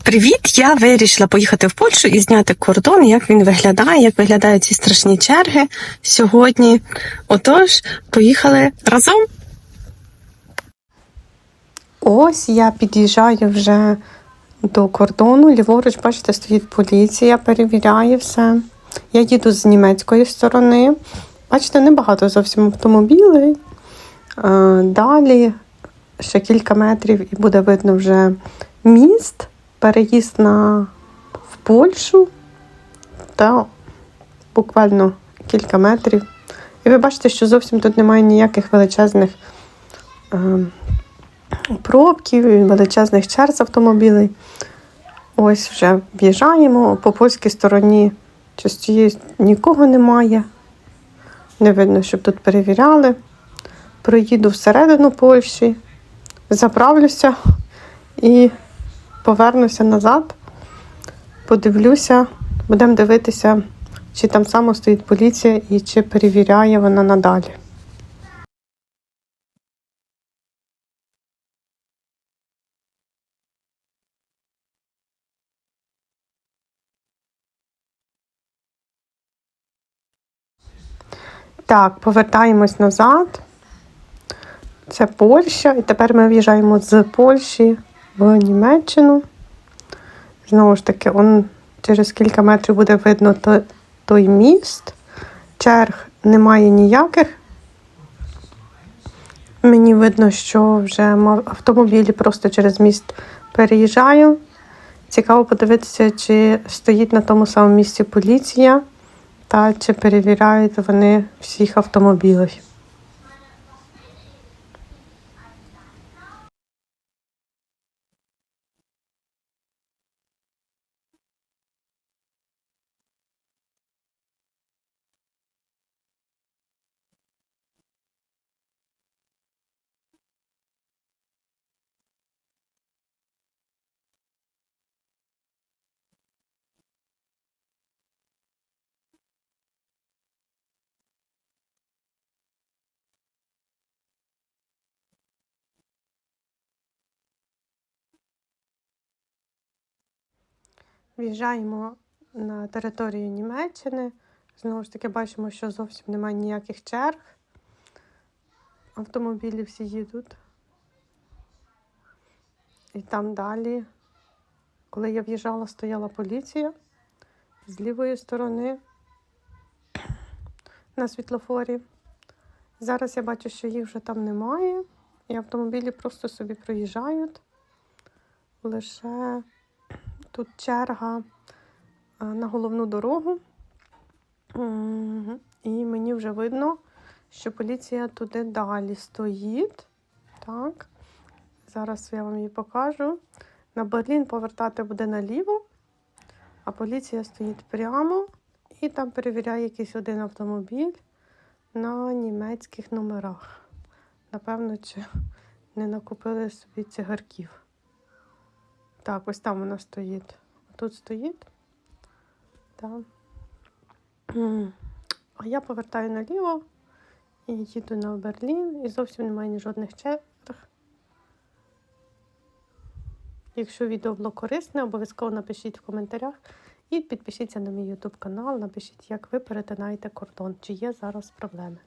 Привіт! Я вирішила поїхати в Польщу і зняти кордон, як він виглядає, як виглядають ці страшні черги сьогодні. Отож, поїхали разом. Ось я під'їжджаю вже до кордону. Ліворуч, бачите, стоїть поліція, перевіряє все. Я їду з німецької сторони. Бачите, небагато зовсім автомобілей. Е, Далі ще кілька метрів і буде видно вже міст, переїзд на в Польщу та буквально кілька метрів. І ви бачите, що зовсім тут немає ніяких величезних е, пробків, величезних черг з автомобілей. Ось вже в'їжджаємо. По польській стороні чи нікого немає. Не видно, щоб тут перевіряли. Проїду всередину Польщі, заправлюся і повернуся назад. Подивлюся, будемо дивитися, чи там само стоїть поліція і чи перевіряє вона надалі. Так, повертаємось назад. Це Польща. І тепер ми в'їжджаємо з Польщі в Німеччину. Знову ж таки, он через кілька метрів буде видно то- той міст. Черг немає ніяких. Мені видно, що вже автомобілі просто через міст переїжджаю. Цікаво подивитися, чи стоїть на тому самому місці поліція та чи перевіряють вони всіх автомобілів. В'їжджаємо на територію Німеччини. Знову ж таки, бачимо, що зовсім немає ніяких черг. Автомобілі всі їдуть. І там далі, коли я в'їжджала, стояла поліція з лівої сторони на світлофорі. Зараз я бачу, що їх вже там немає, і автомобілі просто собі проїжджають. Лише Тут черга на головну дорогу. І мені вже видно, що поліція туди далі стоїть. Так, зараз я вам її покажу. На Берлін повертати буде наліво, а поліція стоїть прямо і там перевіряє якийсь один автомобіль на німецьких номерах. Напевно, чи не накупили собі цигарків. Так, ось там вона стоїть. Тут стоїть. Так. А я повертаю наліво і їду на Берлін. І зовсім немає ні жодних черг. Якщо відео було корисне, обов'язково напишіть в коментарях і підпишіться на мій YouTube канал. Напишіть, як ви перетинаєте кордон, чи є зараз проблеми.